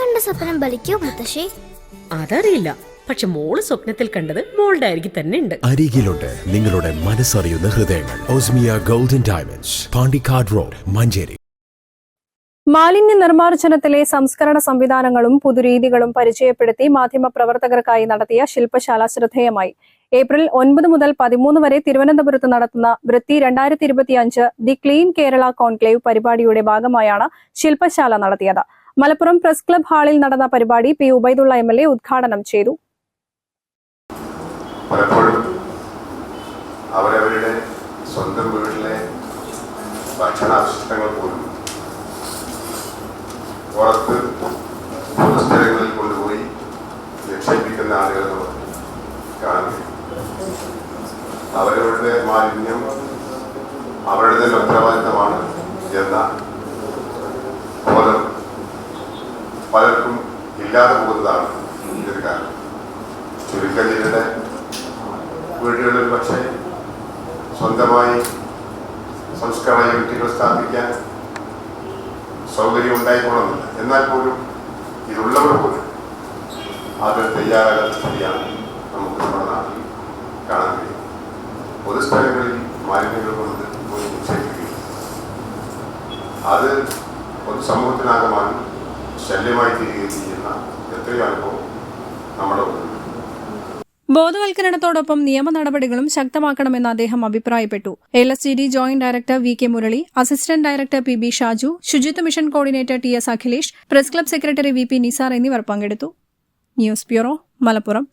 കണ്ട സ്വപ്നം ബലിക്കോ മുത്തശ്ശി? അതറിയില്ല. പക്ഷെ മോൾ സ്വപ്നത്തിൽ കണ്ടത് മോളുടെ അരികിൽ തന്നെ ഉണ്ട്. അരികിലുണ്ട് നിങ്ങളുടെ മനസ്സറിയുന്ന ഹൃദയങ്ങൾ. Osmiya golden diamonds Pandikkad road Manjeri. മാലിന്യ നിർമ്മാർജനത്തിലെ സംസ്കരണ സംവിധാനങ്ങളും പുതുരീതികളും പരിചയപ്പെടുത്തി മാധ്യമപ്രവർത്തകർക്കായി നടത്തിയ ശില്പശാല ശ്രദ്ധേയമായി. ഏപ്രിൽ ഒൻപത് മുതൽ പതിമൂന്ന് വരെ തിരുവനന്തപുരത്ത് നടത്തുന്ന വൃത്തി രണ്ടായിരത്തി ഇരുപത്തിയഞ്ച് ദി ക്ലീൻ കേരള കോൺക്ലേവ് പരിപാടിയുടെ ഭാഗമായാണ് ശില്പശാല നടത്തിയത്. മലപ്പുറം പ്രസ് ക്ലബ് ഹാളിൽ നടന്ന പരിപാടി പി ഉബൈദുള്ള എം ഉദ്ഘാടനം ചെയ്തു. പലപ്പോഴും അവരവരുടെ സ്വന്തം വീട്ടിലെ ഭക്ഷണാവശിഷ്ടങ്ങൾ പോലും പുറത്ത് പൊതുസ്ഥലങ്ങളിൽ കൊണ്ടുപോയി നിക്ഷേപിക്കുന്ന ആളുകൾ കാണാൻ കഴിയും അവരവരുടെ മാലിന്യം അവരുടെ തന്നെ ഉത്തരവാദിത്തമാണ് ഇല്ലാതെ പോകുന്നതാണ് ഇതൊരു കാരണം. ചുരുക്കം വീടുകളിൽ പക്ഷേ സ്വന്തമായി സംസ്കരണ യൂണിറ്റുകൾ സ്ഥാപിക്കാൻ സൗകര്യം ഉണ്ടായിക്കൊള്ളുന്നില്ല എന്നാൽ പോലും ഇതുള്ളവർ പോലും അത് തയ്യാറാകാത്ത സ്ഥിതിയാണ് നമുക്ക് നമ്മുടെ നാട്ടിൽ കാണാൻ കഴിയും പൊതുസ്ഥലങ്ങളിൽ മാലിന്യങ്ങൾ കൊണ്ട് നിക്ഷേപിക്കുകയും അത് പൊതുസമൂഹത്തിനാകമാനം ശല്യമായി തീരുകയും ചെയ്യുന്ന എത്രയോ അനുഭവം നമ്മുടെ ബോധവൽക്കരണത്തോടൊപ്പം നിയമ നടപടികളും ശക്തമാക്കണമെന്ന് അദ്ദേഹം അഭിപ്രായപ്പെട്ടു. L S D joint director V K Murali assistant director P B Shaju Suchitwa mission coordinator T S Akhilesh press club secretary V P Nisar എന്നിവർ പങ്കെടുത്തു. News bureau Malappuram.